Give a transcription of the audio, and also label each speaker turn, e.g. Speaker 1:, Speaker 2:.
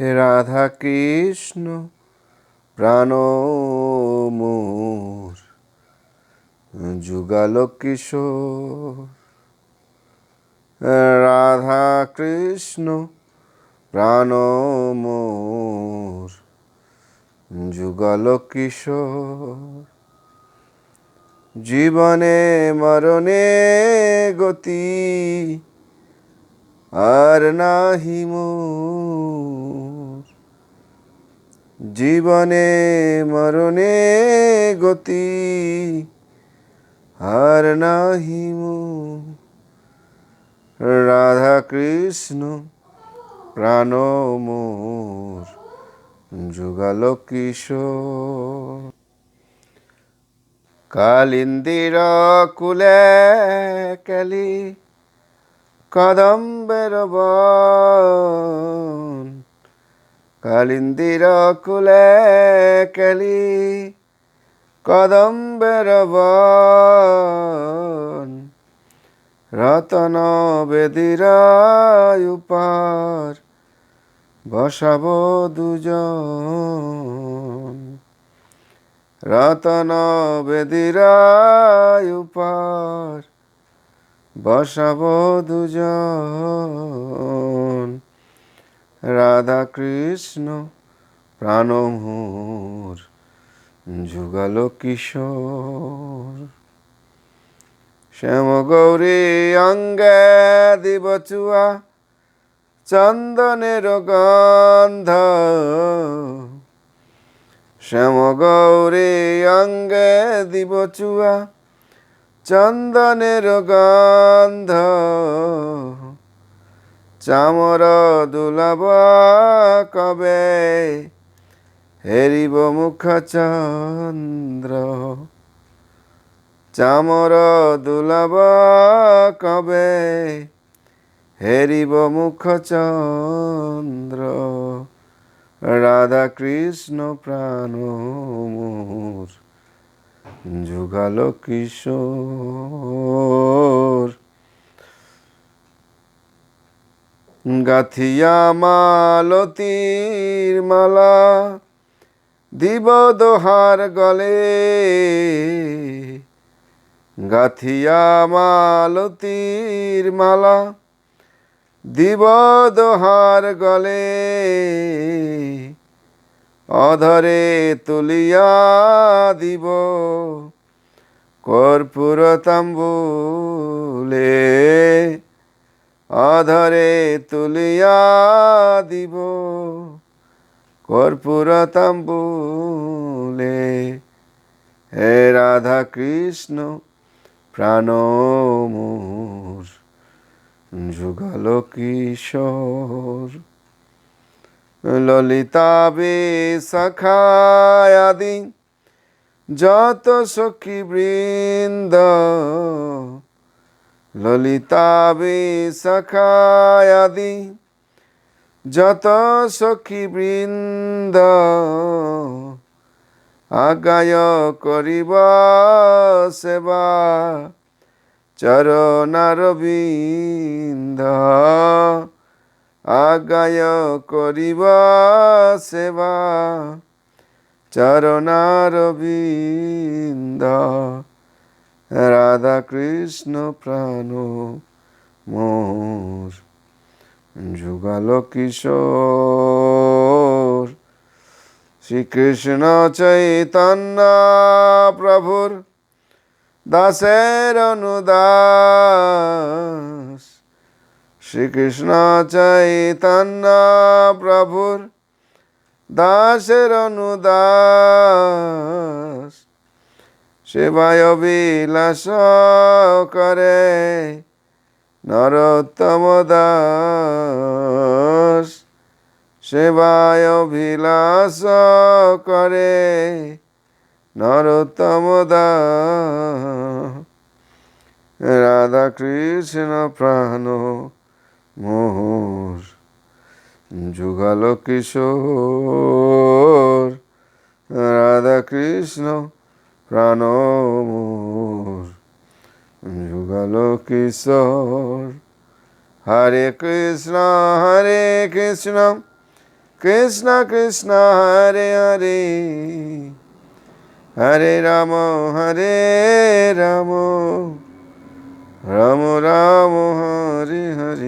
Speaker 1: হে রাধা কৃষ্ণ প্রাণ মোর যুগাল কিশোর রাধা কৃষ্ণ প্রাণ মোর যুগল কিশোর জীবনে মরণে গতি আর নাহি জীবনে মরণে গতি আর নাহি রাধা কৃষ্ণ প্রাণ মোর যুগাল কিশোর কালিন্দির কুলে কালী কদম্বেরবন কালিন্দির কুলে কেলি কদম্বেরবন রতন বেদির উপার বসাব দুজন রতন বেদির উপার বসাব দুজন রাধা কৃষ্ণ প্রাণমোর যুগল কিশোর শ্যাম গৌরী অঙ্গে চুয়া চন্দনের গন্ধ শ্যাম গৌরী অঙ্গে চুয়া চন্দনের গন্ধ চামর দুলব কবে হেরিব মুখ চন্দ্র চামর দুলব কবে হেরিব মুখ চন্দ্র রাধা কৃষ্ণ প্রাণ মোর যুগালো কিশোর গাথিয়া মালতির মালা দিব দোহার গলে গাথিয়া মালতির মালা দিব দোহার গলে অধরে তুলিয়া দিব কর্পূর তাম্বুলে অধরে তুলিয়া দিব কর্পূর তাম্বুলে হে রাধা কৃষ্ণ প্রাণ মোর যুগল কিশোর ললিতাবে সখায়াদি যত সখী বৃন্দ ললিতাবে সখায়াদি যত সখী বৃন্দ আগায় করিব সেবা চরণারবিন্দ আগায় করিব সেবা চরণার বিন্দ রাধা কৃষ্ণ প্রাণ মোর যুগাল কিশোর শ্রীকৃষ্ণ চৈতন্য প্রভুর দাসের অনুদাস শ্রীকৃষ্ণ চৈতন্য প্রভুর দাসের অনুদাস সেবায় বিলাস করে নরোত্তম দাস সেবায় বিলাস করে নরোত্তম দাস রাধা কৃষ্ণ প্রাণ মোর যুগাল কিশোর রাধা কৃষ্ণ প্রাণ মোর যুগাল কিশোর হরে কৃষ্ণ হরে কৃষ্ণ কৃষ্ণ কৃষ্ণ হরে হরে হরে রাম হরে রাম রাম রাম হরে হরে